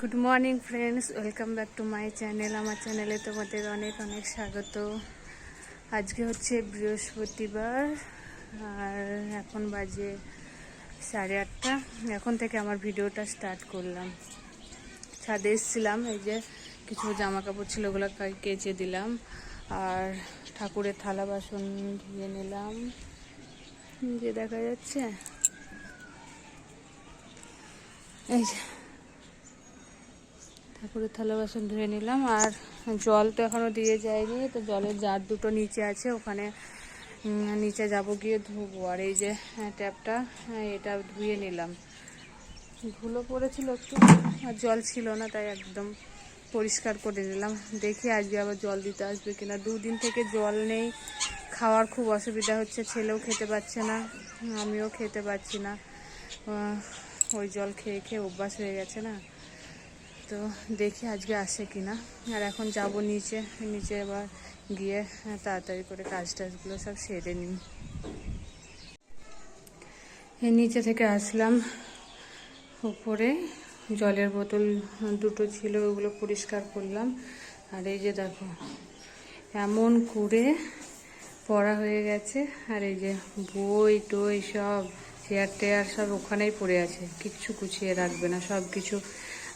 Good morning friends welcome back to my channel আমার চ্যানেলে তোমাদের অনেক অনেক স্বাগত। আজকে হচ্ছে বৃহস্পতিবার, আর এখন বাজে সাড়ে আটটা। এখন থেকে আমার ভিডিওটা স্টার্ট করলাম। ছাদে এসেছিলাম, এই যে কিছু জামা কাপড় ছিল ওগুলো কেচে দিলাম। আর ঠাকুরের থালা বাসন ধুয়ে নিলাম। যে দেখা যাচ্ছে। এই যে। ঠাকুরের থালা বাসন ধুয়ে নিলাম আর জল তো এখনও দিয়ে যায়নি তো জলের জার দুটো নিচে আছে ওখানে নিচে যাব গিয়ে ধুবো। আর এই যে হ্যাঁ, ট্যাপটা হ্যাঁ, এটা ধুয়ে নিলাম। ধুলো পড়েছিল একটু আর জল ছিল না তাই একদম পরিষ্কার করে নিলাম। দেখি আজকে আবার জল দিতে আসবে কিনা। দুদিন থেকে জল নেই খাওয়ার খুব অসুবিধা হচ্ছে ছেলেও খেতে পাচ্ছে না আমিও খেতে পাচ্ছি না। ওই জল খেয়ে খেয়ে অভ্যাস হয়ে গেছে না। তো দেখি আজকে আসে কিনা। আর এখন যাব নিচে নিচে এবার গিয়ে তাড়াতাড়ি করে কাজ টাজগুলো সব সেরে নিই। নিচে থেকে আসলাম, উপরে জলের বোতল দুটো ছিল, ওগুলো পরিষ্কার করলাম। আর এই যে দেখো, এমন করে পড়া হয়ে গেছে। আর এই যে বই টই সব, চেয়ার টেয়ার সব ওখানেই পড়ে আছে, কিচ্ছু গুছিয়ে রাখবে না সব কিছু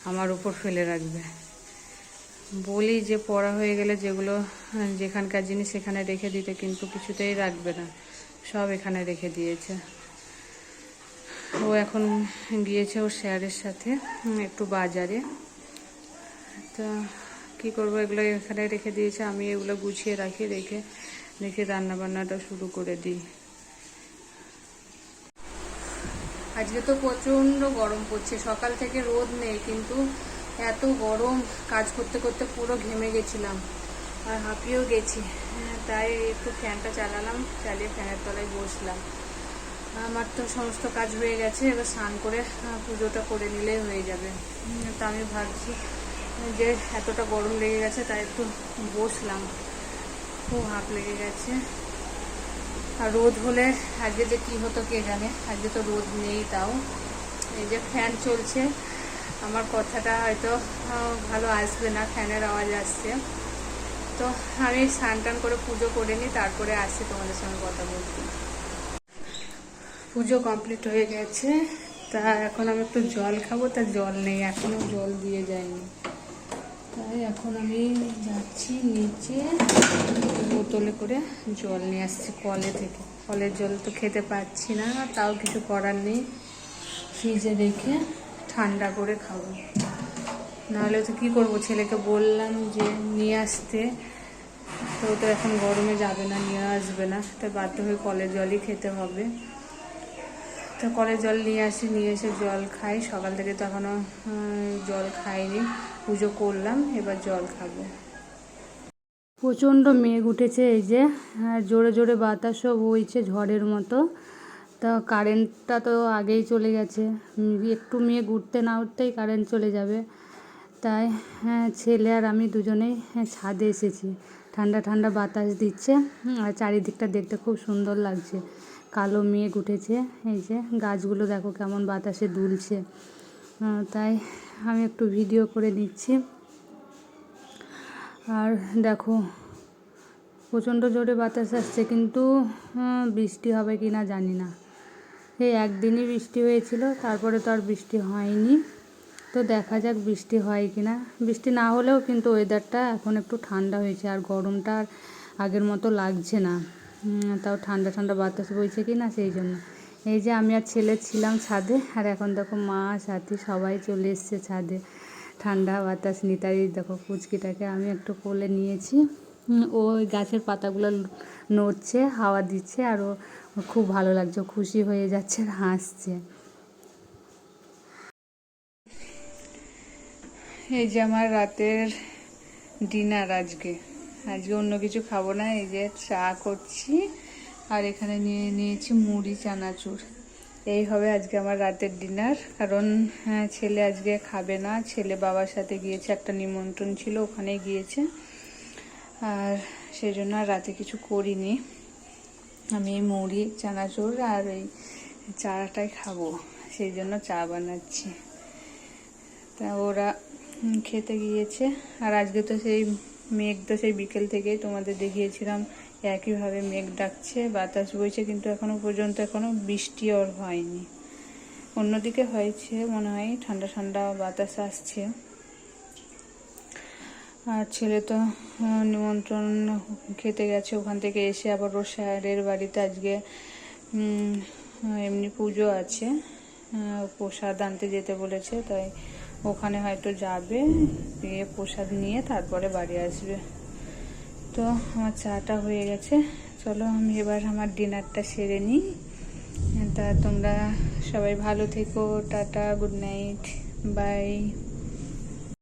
আমার উপর ফেলে রাখবে। বলি যে পড়া হয়ে গেলে যেগুলো, যেখানকার জিনিস সেখানে রেখে দিতে কিন্তু কিছুতেই রাখবে না। সব এখানে রেখে দিয়েছে। ও এখন গিয়েছে ওর স্যারের সাথে একটু বাজারে। তো কি করব, এগুলো এখানে রেখে দিয়েছে, আমি এগুলো গুছিয়ে রাখি, রেখে রেখে রান্না বান্নাটা শুরু করে দিই। আজকে তো প্রচণ্ড গরম পড়ছে। সকাল থেকে রোদ নেই কিন্তু এত গরম কাজ করতে করতে পুরো ঘেমে গেছিলাম আর হাঁপিয়েও গেছি। হ্যাঁ, তাই একটু ফ্যানটা চালালাম চালিয়ে ফ্যানের তলায় বসলাম। আমার তো সমস্ত কাজ হয়ে গেছে এবার স্নান করে পুজোটা করে নিলেই হয়ে যাবে। তা আমি ভাবছি যে এতটা গরম লেগে গেছে তাই একটু বসলাম। খুব হাঁপ লেগে গেছে। আর রোদ হলে আজকে যে কি হতো কে জানে? আজকে তো রোদ নেই তাও। এই যে ফ্যান চলছে, আমার কথাটা হয়তো ভালো আসবে না, ফ্যানের আওয়াজ আসছে। তো আমি স্নান টান করে পুজো করে নিই, তারপরে আসছি তোমাদের সঙ্গে কথা বলতে। পুজো কমপ্লিট হয়ে গেছে। তা এখন আমি একটু জল খাব, তা জল নেই এখনও জল দিয়ে যায়নি। তাই এখন আমি যাচ্ছি নিচে বোতলে করে জল নিয়ে আসছি কলে থেকে। কলের জল তো খেতে পাচ্ছি না, তাও কিছু করার নেই। ফ্রিজে রেখে ঠান্ডা করে খাব। নাহলে তো কী করব, ছেলেকে বললাম যে নিয়ে আসতে। তো তো এখন গরমে যাবে না, নিয়ে আসবে না। তাই বাধ্য হয়ে কলের জলই খেতে হবে। তো কলের জল নিয়ে আসি নিয়ে এসে জল খাই। সকাল থেকে তো এখনও জল খাইনি। পুজো করলাম এবার জল খাব। প্রচণ্ড মেঘ উঠেছে এই যে আর জোরে জোরে বাতাসও বইছে ঝড়ের মতো। তা কারেন্টটা তো আগেই চলে গেছে। একটু মেঘ উঠতে না উঠতেই কারেন্ট চলে যাবে। তাই হ্যাঁ ছেলে আর আমি দুজনেই হ্যাঁ, ছাদে এসেছি। ঠান্ডা ঠান্ডা বাতাস দিচ্ছে আর চারিদিকটা দেখতে খুব সুন্দর লাগছে। কালো মেঘ উঠেছে, এই যে গাছগুলো দেখো কেমন বাতাসে দুলছে। তাই আমি একটু ভিডিও করে নিচ্ছি। আর দেখো, প্রচণ্ড জোরে বাতাস আসছে, কিন্তু বৃষ্টি হবে কি না জানি না। এই একদিনই বৃষ্টি হয়েছিল, তারপরে তো আর বৃষ্টি হয়নি। তো দেখা যাক বৃষ্টি হয় কি না বৃষ্টি না হলেও কিন্তু ওয়েদারটা এখন একটু ঠান্ডা হয়েছে, আর গরমটা আর আগের মতো লাগছে না। তাও ঠান্ডা ঠান্ডা বাতাস বইছে কি না সেই জন্য। এই যে আমি আর ছেলে ছিলাম ছাদে, আর এখন দেখো মা, সাথী সবাই চলে এসছে ছাদে। ঠান্ডা বাতাস, নিতাই দেখো কুচকিটাকে আমি একটু কোলে নিয়েছি। ও ওই গাছের পাতাগুলো নড়ছে, হাওয়া দিচ্ছে, আর ও খুব ভালো লাগছে খুশি হয়ে যাচ্ছে আর হাসছে। এই যে আমার রাতের ডিনার আজকে। আজকে অন্য কিছু খাব না, এই যে চা করছি। আর এখানে নিয়ে নিয়েছি মুড়ি, চানাচুর। এই হবে আজকে আমার রাতের ডিনার। কারণ হ্যাঁ ছেলে আজকে খাবে না। ছেলে বাবার সাথে গিয়েছে, একটা নিমন্ত্রণ ছিল, ওখানে গিয়েছে। আর সেই জন্য আর রাতে কিছু করিনি। আমি মুড়ি, চানাচুর আর এই চাটাই খাব। সেই জন্য চা বানাচ্ছি। তা ওরা খেতে গিয়েছে। আর আজকে তো সেই মেঘ তো সেই বিকেল থেকেই তোমাদের দেখিয়েছিলাম একইভাবে মেঘ ডাকছে, বাতাস বইছে, কিন্তু এখনও পর্যন্ত এখনও বৃষ্টি ওর হয়নি। অন্যদিকে হয়েছে মনে হয় ঠান্ডা ঠান্ডা বাতাস আসছে। আর ছেলে তো নিমন্ত্রণ খেতে গেছে, ওখান থেকে এসে আবার ওর স্যারের বাড়িতে আজকে এমনি পুজো আছে। প্রসাদ আনতে যেতে বলেছে, তাই ওখানে হয়তো যাবে, গিয়ে প্রসাদ নিয়ে তারপরে বাড়ি আসবে। তো আমার চাটা হয়ে গেছে। চলো আমি এবার আমার ডিনারটা সেরে নিই। তা তোমরা সবাই ভালো থেকো, টাটা, গুড নাইট, বাই।